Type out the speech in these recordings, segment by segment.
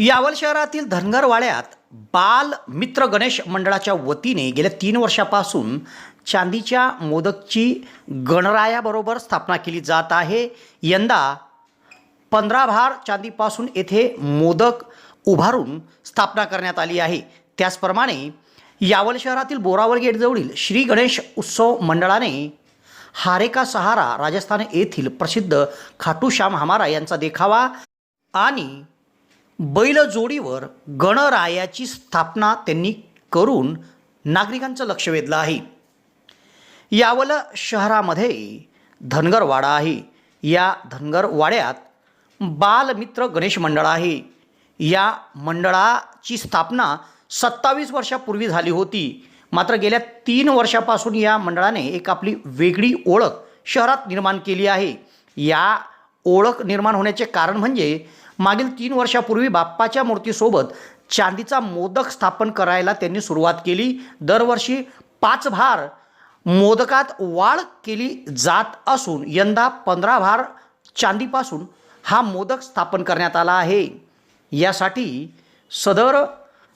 यावल शहरातील धनगरवाड्यात बाल मित्र गणेश मंडळाच्या वतीने गेल्या तीन वर्षापासून चांदीच्या मोदकची गणरायाबरोबर स्थापना केली जात आहे. यंदा पंधरा भार चांदीपासून येथे मोदक उभारून स्थापना करण्यात आली आहे. त्याचप्रमाणे यावल शहरातील बोरावळ गेटजवळील श्री गणेश उत्सव मंडळाने हारेका सहारा राजस्थान येथील प्रसिद्ध खाटू श्याम हमारा यांचा देखावा आणि बैलजोडीवर गणरायाची स्थापना त्यांनी करून नागरिकांचं लक्ष वेधलं आहे. यावल शहरामध्ये धनगरवाडा आहे. या धनगरवाड्यात बालमित्र गणेश मंडळ आहे. या मंडळाची स्थापना सत्तावीस वर्षापूर्वी झाली होती. मात्र गेल्या तीन वर्षापासून या मंडळाने एक आपली वेगळी ओळख शहरात निर्माण केली आहे. या ओळख निर्माण होण्याचे कारण म्हणजे मागील तीन वर्षापूर्वी बाप्पाच्या मूर्तीसोबत चांदीचा मोदक स्थापन करायला त्यांनी सुरुवात केली. दरवर्षी पाच भार मोदकात वाढ केली जात असून यंदा पंधरा भार चांदीपासून हा मोदक स्थापन करण्यात आला आहे. यासाठी सदर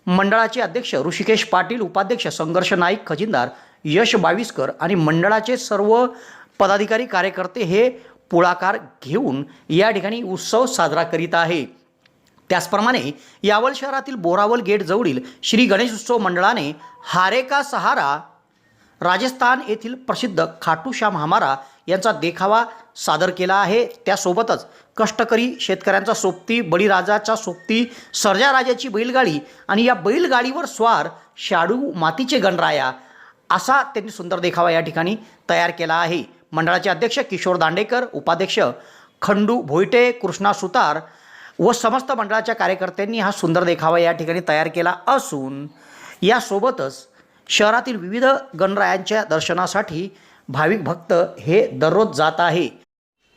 मंडळाचे अध्यक्ष ऋषिकेश पाटील उपाध्यक्ष संघर्ष नाईक खजिनदार यश बाविस्कर आणि मंडळाचे सर्व पदाधिकारी कार्यकर्ते हे पुळाकार घेऊन या ठिकाणी उत्सव साजरा करीत आहे. त्याचप्रमाणे यावल शहरातील बोरावल गेट जवळील श्री गणेश उत्सव मंडळाने हारेका सहारा राजस्थान येथील प्रसिद्ध खाटूश्याम हमारा यांचा देखावा सादर केला आहे. त्यासोबतच कष्टकरी शेतकऱ्यांचा सोबती बळीराजाचा सोबती सर्जाराजाची बैलगाडी आणि या बैलगाडीवर स्वार शाडू मातीचे गणराया असा त्यांनी सुंदर देखावा या ठिकाणी तयार केला आहे. मंडळाचे अध्यक्ष किशोर दांडेकर उपाध्यक्ष खंडू भोईटे कृष्णा सुतार व समस्त मंडळाच्या कार्यकर्त्यांनी हा सुंदर देखावा या ठिकाणी तयार केला असून यासोबतच शहरातील विविध गणरायांच्या दर्शनासाठी भाविक भक्त हे दररोज जात आहे.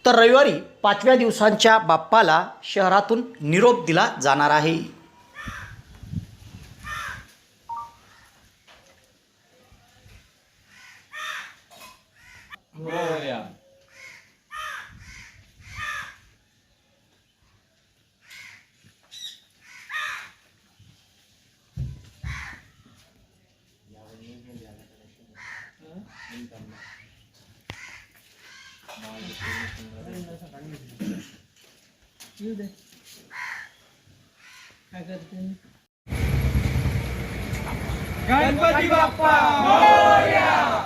तर रविवारी पाचव्या दिवसांच्या बाप्पाला शहरातून निरोप दिला जाणार आहे. Moria. येऊ दे काय करते गणपती बाप्पा मोरया